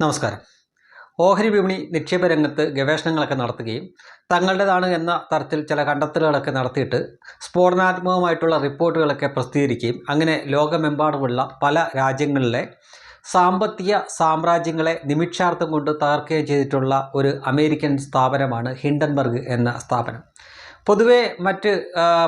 നമസ്കാരം. ഓഹരി വിപണി നിക്ഷേപ രംഗത്ത് ഗവേഷണങ്ങളൊക്കെ നടത്തുകയും തങ്ങളുടേതാണ് എന്ന തരത്തിൽ ചില കണ്ടെത്തലുകളൊക്കെ നടത്തിയിട്ട് സ്ഫോടനാത്മകമായിട്ടുള്ള റിപ്പോർട്ടുകളൊക്കെ പ്രസിദ്ധീകരിക്കുകയും അങ്ങനെ ലോകമെമ്പാടുമുള്ള പല രാജ്യങ്ങളിലെ സാമ്പത്തിക സാമ്രാജ്യങ്ങളെ നിമിഷാർത്ഥം കൊണ്ട് തകർക്കുകയും ചെയ്തിട്ടുള്ള ഒരു അമേരിക്കൻ സ്ഥാപനമാണ് ഹിൻഡൻബർഗ് എന്ന സ്ഥാപനം. പൊതുവേ മറ്റ്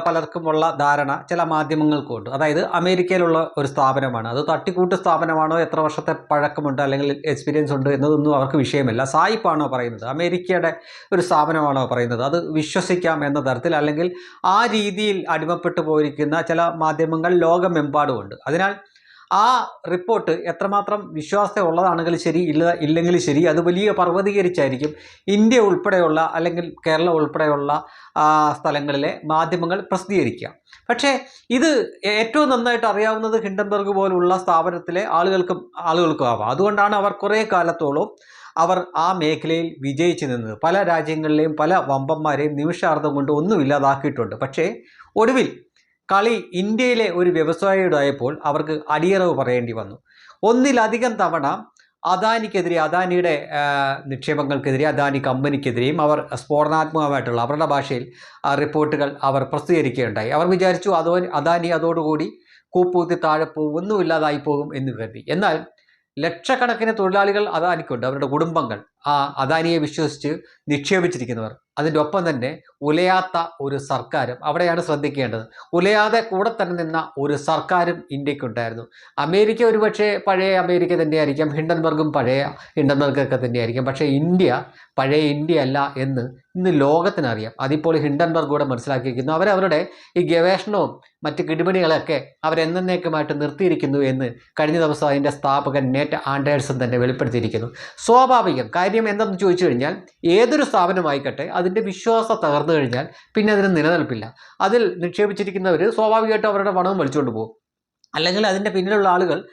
പലർക്കുമുള്ള ധാരണ ചില മാധ്യമങ്ങൾക്കുണ്ട്. അതായത് അമേരിക്കയിലുള്ള ഒരു സ്ഥാപനമാണ്. അത് തട്ടിക്കൂട്ട് സ്ഥാപനമാണോ എത്ര വർഷത്തെ പഴക്കമുണ്ട് അല്ലെങ്കിൽ എക്സ്പീരിയൻസ് ഉണ്ട് എന്നതൊന്നും അവർക്ക് വിഷയമല്ല. സായിപ്പാണോ പറയുന്നത്? അമേരിക്കയുടെ ഒരു സ്ഥാപനമാണോ പറയുന്നത്? അത് വിശ്വസിക്കാം എന്ന തരത്തിൽ അല്ലെങ്കിൽ ആ രീതിയിൽ അടിമപ്പെട്ടു പോയിരിക്കുന്ന ചില മാധ്യമങ്ങൾ ലോകമെമ്പാടുമുണ്ട്. അതിനാൽ ആ റിപ്പോർട്ട് എത്രമാത്രം വിശ്വാസത ഉള്ളതാണെങ്കിൽ ശരി ഇല്ല ഇല്ലെങ്കിൽ ശരി അത് വലിയ പർവതീകരിച്ചായിരിക്കും. ഇന്ത്യ ഉൾപ്പെടെയുള്ള അല്ലെങ്കിൽ കേരളം ഉൾപ്പെടെയുള്ള സ്ഥലങ്ങളിലെ മാധ്യമങ്ങൾ പ്രസിദ്ധീകരിക്കുക. പക്ഷേ ഇത് ഏറ്റവും നന്നായിട്ട് അറിയാവുന്നത് ഹിൻഡൻബർഗ് പോലുള്ള സ്ഥാപനത്തിലെ ആളുകൾക്കും ആളുകൾക്കും ആവാം. അതുകൊണ്ടാണ് അവർ കുറേ കാലത്തോളം അവർ ആ മേഖലയിൽ വിജയിച്ചു നിന്നത്. പല രാജ്യങ്ങളിലെയും പല വമ്പന്മാരെയും നിമിഷാർത്ഥം കൊണ്ട് ഒന്നും ഇല്ലാതാക്കിയിട്ടുണ്ട്. പക്ഷേ ഒടുവിൽ കളി ഇന്ത്യയിലെ ഒരു വ്യവസായിയുടെയായപ്പോൾ അവർക്ക് അടിയറവ് പറയേണ്ടി വന്നു. ഒന്നിലധികം തവണ അദാനിക്കെതിരെ അദാനിയുടെ നിക്ഷേപങ്ങൾക്കെതിരെ അദാനി കമ്പനിക്കെതിരെയും അവർ സ്ഫോടനാത്മകമായിട്ടുള്ള അവരുടെ ഭാഷയിൽ റിപ്പോർട്ടുകൾ അവർ പ്രസിദ്ധീകരിക്കുകയുണ്ടായി. അവർ വിചാരിച്ചു അതോ അദാനി അതോടുകൂടി കൂപ്പൂത്തി താഴെ പോകും ഒന്നുമില്ലാതായി പോകും എന്ന് കരുതി. എന്നാൽ ലക്ഷക്കണക്കിന് തൊഴിലാളികൾ അദാനിക്കുണ്ട്. അവരുടെ കുടുംബങ്ങൾ ആ അദാനിയെ വിശ്വസിച്ച് നിക്ഷേപിച്ചിരിക്കുന്നവർ. അതിന്റെ ഒപ്പം തന്നെ ഉലയാത്ത ഒരു സർക്കാരും അവിടെയാണ് ശ്രദ്ധിക്കേണ്ടത്. ഉലയാതെ കൂടെ തന്നെ നിന്ന ഒരു സർക്കാരും ഇന്ത്യക്കുണ്ടായിരുന്നു. അമേരിക്ക ഒരുപക്ഷെ പഴയ അമേരിക്ക തന്നെയായിരിക്കാം ഹിൻഡൻബർഗും പഴയ ഹിൻഡൻബർഗൊക്കെ തന്നെയായിരിക്കാം. പക്ഷേ ഇന്ത്യ പഴയ ഇന്ത്യ അല്ല എന്ന് ഇന്ന് ലോകത്തിനറിയാം. അതിപ്പോൾ ഹിൻഡൻബർഗ് കൂടെ മനസ്സിലാക്കിയിരിക്കുന്നു. അവരവരുടെ ഈ ഗവേഷണവും മറ്റ് കിടിപിടികളൊക്കെ അവരെന്നേക്കുമായിട്ട് നിർത്തിയിരിക്കുന്നു എന്ന് കഴിഞ്ഞ ദിവസം അതിന്റെ സ്ഥാപകൻ നേറ്റ് ആൻഡേഴ്സൺ തന്നെ വെളിപ്പെടുത്തിയിരിക്കുന്നു. സ്വാഭാവികം കാര്യം എന്തെന്ന് ചോദിച്ചു കഴിഞ്ഞാൽ ഏതൊരു സ്ഥാപനമായിക്കട്ടെ അതിന്റെ വിശ്വാസം തകർന്നു കഴിഞ്ഞാൽ പിന്നെ അതിന് നിലനിൽപ്പില്ല. അതിൽ നിക്ഷേപിച്ചിരിക്കുന്നവർ സ്വാഭാവികമായിട്ടും അവരുടെ പണവും വലിച്ചുകൊണ്ട് പോകും. അല്ലെങ്കിൽ അതിന്റെ പിന്നിലുള്ള ആളുകൾ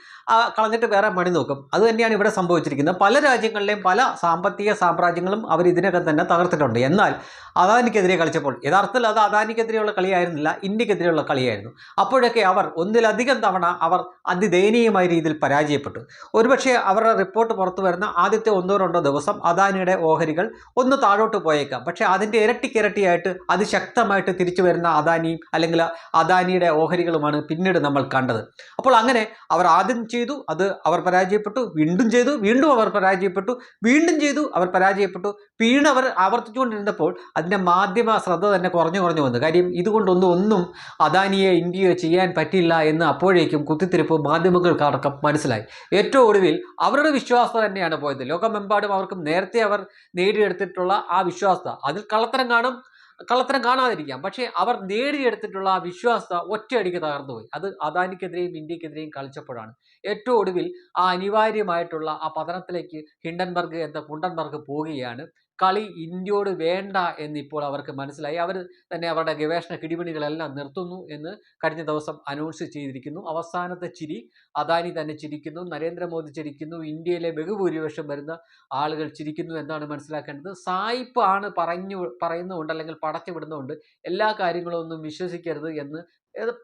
കളഞ്ഞിട്ട് വേറെ പണി നോക്കും. അത് തന്നെയാണ് ഇവിടെ സംഭവിച്ചിരിക്കുന്നത്. പല രാജ്യങ്ങളിലെയും പല സാമ്പത്തിക സാമ്രാജ്യങ്ങളും അവർ ഇതിനകം തന്നെ തകർത്തിട്ടുണ്ട്. എന്നാൽ അദാനിക്കെതിരെ കളിച്ചപ്പോൾ യഥാർത്ഥത്തിൽ അത് അദാനിക്കെതിരെയുള്ള കളിയായിരുന്നില്ല ഇന്ത്യക്കെതിരെയുള്ള കളിയായിരുന്നു. അപ്പോഴൊക്കെ അവർ ഒന്നിലധികം തവണ അവർ അതിദയനീയമായ രീതിയിൽ പരാജയപ്പെട്ടു. ഒരുപക്ഷെ അവരുടെ റിപ്പോർട്ട് പുറത്തു വരുന്ന ആദ്യത്തെ ഒന്നോ രണ്ടോ ദിവസം അദാനിയുടെ ഓഹരികൾ ഒന്ന് താഴോട്ട് പോയേക്കാം. പക്ഷേ അതിന്റെ ഇരട്ടിക്കിരട്ടിയായിട്ട് അതിശക്തമായിട്ട് തിരിച്ചു വരുന്ന അദാനിയും അല്ലെങ്കിൽ അദാനിയുടെ ഓഹരികളുമാണ് പിന്നീട് നമ്മൾ കണ്ടത്. അപ്പോൾ അങ്ങനെ അവർ ആദ്യം ചെയ്തു അത് അവർ പരാജയപ്പെട്ടു വീണ്ടും ചെയ്തു വീണ്ടും അവർ പരാജയപ്പെട്ടു വീണ്ടും ചെയ്തു അവർ പരാജയപ്പെട്ടു. വീണ്ടും അവർ ആവർത്തിച്ചുകൊണ്ടിരുന്നപ്പോൾ അതിന്റെ മാധ്യമ ശ്രദ്ധ തന്നെ കുറഞ്ഞു കുറഞ്ഞു വന്നു. കാര്യം ഇതുകൊണ്ടൊന്നും ഒന്നും അദാനിയെ ഇന്ത്യയോ ചെയ്യാൻ പറ്റില്ല എന്ന് അപ്പോഴേക്കും കുത്തിത്തിരിപ്പ് മാധ്യമങ്ങൾക്കടക്കം മനസ്സിലായി. ഏറ്റവും ഒടുവിൽ അവരുടെ വിശ്വാസത തന്നെയാണ് പോയത്. ലോകമെമ്പാടും അവർക്കും നേരത്തെ അവർ നേടിയെടുത്തിട്ടുള്ള ആ വിശ്വാസത. അതിൽ കള്ളത്തരം കാണും കള്ളത്തരം കാണാതിരിക്കാം. പക്ഷേ അവർ നേടിയെടുത്തിട്ടുള്ള ആ വിശ്വാസത ഒറ്റയടിക്ക് തകർന്നുപോയി. അത് അദാനിക്കെതിരെയും ഇന്ത്യക്കെതിരെയും കളിച്ചപ്പോഴാണ്. ഏറ്റവും ഒടുവിൽ ആ അനിവാര്യമായിട്ടുള്ള ആ പതനത്തിലേക്ക് ഹിൻഡൻബർഗ് എന്ന കുണ്ടൻബർഗ് പോവുകയാണ്. കളി ഇന്ത്യയോട് വേണ്ട എന്നിപ്പോൾ അവർക്ക് മനസ്സിലായി. അവർ തന്നെ അവരുടെ ഗവേഷണ കിടിപിണികളെല്ലാം നിർത്തുന്നു എന്ന് കഴിഞ്ഞ ദിവസം അനൗൺസ് ചെയ്തിരിക്കുന്നു. അവസാനത്തെ ചിരി അദാനി തന്നെ ചിരിക്കുന്നു നരേന്ദ്രമോദി ചിരിക്കുന്നു ഇന്ത്യയിലെ ബഹുഭൂരിപക്ഷം വരുന്ന ആളുകൾ ചിരിക്കുന്നു എന്നാണ് മനസ്സിലാക്കേണ്ടത്. സായിപ്പ് ആണ് പറഞ്ഞു പറയുന്നുണ്ട് അല്ലെങ്കിൽ പടച്ചു വിടുന്നുണ്ട്. എല്ലാ കാര്യങ്ങളും ഒന്നും വിശ്വസിക്കരുത് എന്ന്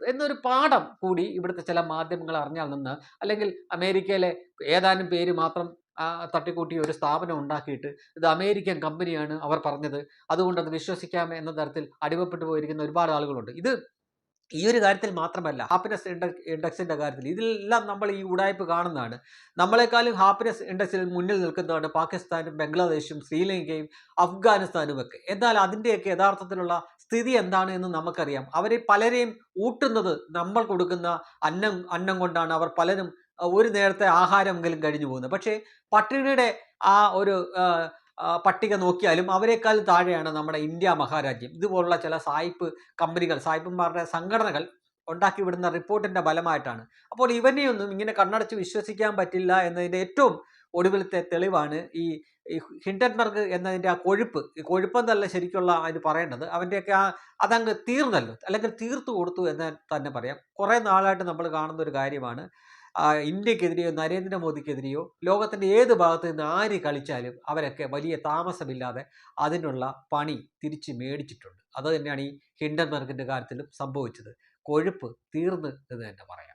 എന്നൊരു പാഠം കൂടി ഇവിടുത്തെ ചില മാധ്യമങ്ങൾ അറിഞ്ഞാൽ നിന്ന് അല്ലെങ്കിൽ അമേരിക്കയിലെ ഏതാനും പേര് മാത്രം തട്ടിക്കൂട്ടി ഒരു സ്ഥാപനം ഉണ്ടാക്കിയിട്ട് ഇത് അമേരിക്കൻ കമ്പനിയാണ് അവർ പറഞ്ഞത്. അതുകൊണ്ട് അത് വിശ്വസിക്കാം എന്ന തരത്തിൽ അടിമപ്പെട്ടു പോയിരിക്കുന്ന ഒരുപാട് ആളുകളുണ്ട്. ഇത് ഈ ഒരു കാര്യത്തിൽ മാത്രമല്ല ഹാപ്പിനെസ് ഇൻഡെക്സ് ഇൻഡെക്സിന്റെ കാര്യത്തിൽ. ഇതിലെല്ലാം നമ്മൾ ഈ ഉടായ്പ് കാണുന്നതാണ്. നമ്മളെക്കാളും ഹാപ്പിനെസ് ഇൻഡെക്സിൽ മുന്നിൽ നിൽക്കുന്നതാണ് പാകിസ്ഥാനും ബംഗ്ലാദേശും ശ്രീലങ്കയും അഫ്ഗാനിസ്ഥാനും ഒക്കെ. എന്നാൽ അതിന്റെയൊക്കെ യഥാർത്ഥത്തിലുള്ള സ്ഥിതി എന്താണ് എന്ന് നമുക്കറിയാം. അവരെ പലരെയും ഊട്ടുന്നത് നമ്മൾ കൊടുക്കുന്ന അന്നം അന്നം കൊണ്ടാണ്. അവർ പലരും ഒരു നേരത്തെ ആഹാരമെങ്കിലും കഴിഞ്ഞു പോകുന്നത് പക്ഷേ പട്ടിണിയുടെ ആ ഒരു പട്ടിക നോക്കിയാലും അവരെക്കാൾ താഴെയാണ് നമ്മുടെ ഇന്ത്യ മഹാരാജ്യം. ഇതുപോലുള്ള ചില സായിപ്പ് കമ്പനികൾ സായിപ്പന്മാരുടെ സംഘടനകൾ ഉണ്ടാക്കി വിടുന്ന റിപ്പോർട്ടിന്റെ ഫലമായിട്ടാണ്. അപ്പോൾ ഇവനെയൊന്നും ഇങ്ങനെ കണ്ണടച്ച് വിശ്വസിക്കാൻ പറ്റില്ല എന്നതിന്റെ ഏറ്റവും ഒടുവിലത്തെ തെളിവാണ് ഈ ഹിൻഡൻബർഗ് എന്നതിന്റെ ആ കൊഴുപ്പ്. ഈ കൊഴുപ്പെന്നല്ല ശരിക്കുള്ള അതിന് പറയേണ്ടത്. അവന്റെയൊക്കെ ആ അതങ്ങ് തീർന്നല്ലോ. അല്ലെങ്കിൽ തീർത്തു കൊടുത്തു എന്ന് തന്നെ പറയാം. കുറേ നാളായിട്ട് നമ്മൾ കാണുന്ന ഒരു കാര്യമാണ്. ഇന്ത്യക്കെതിരെയോ നരേന്ദ്രമോദിക്കെതിരെയോ ലോകത്തിന്റെ ഏത് ഭാഗത്ത് നിന്ന് ആര് കളിച്ചാലും അവരൊക്കെ വലിയ താമസമില്ലാതെ അതിനുള്ള പണി തിരിച്ച് മേടിച്ചിട്ടുണ്ട്. അത് തന്നെയാണ് ഈ ഹിൻഡൻബർഗിന്റെ കാര്യത്തിലും സംഭവിച്ചത്. കൊഴുപ്പ് തീർന്ന് എന്ന് തന്നെ പറയാം.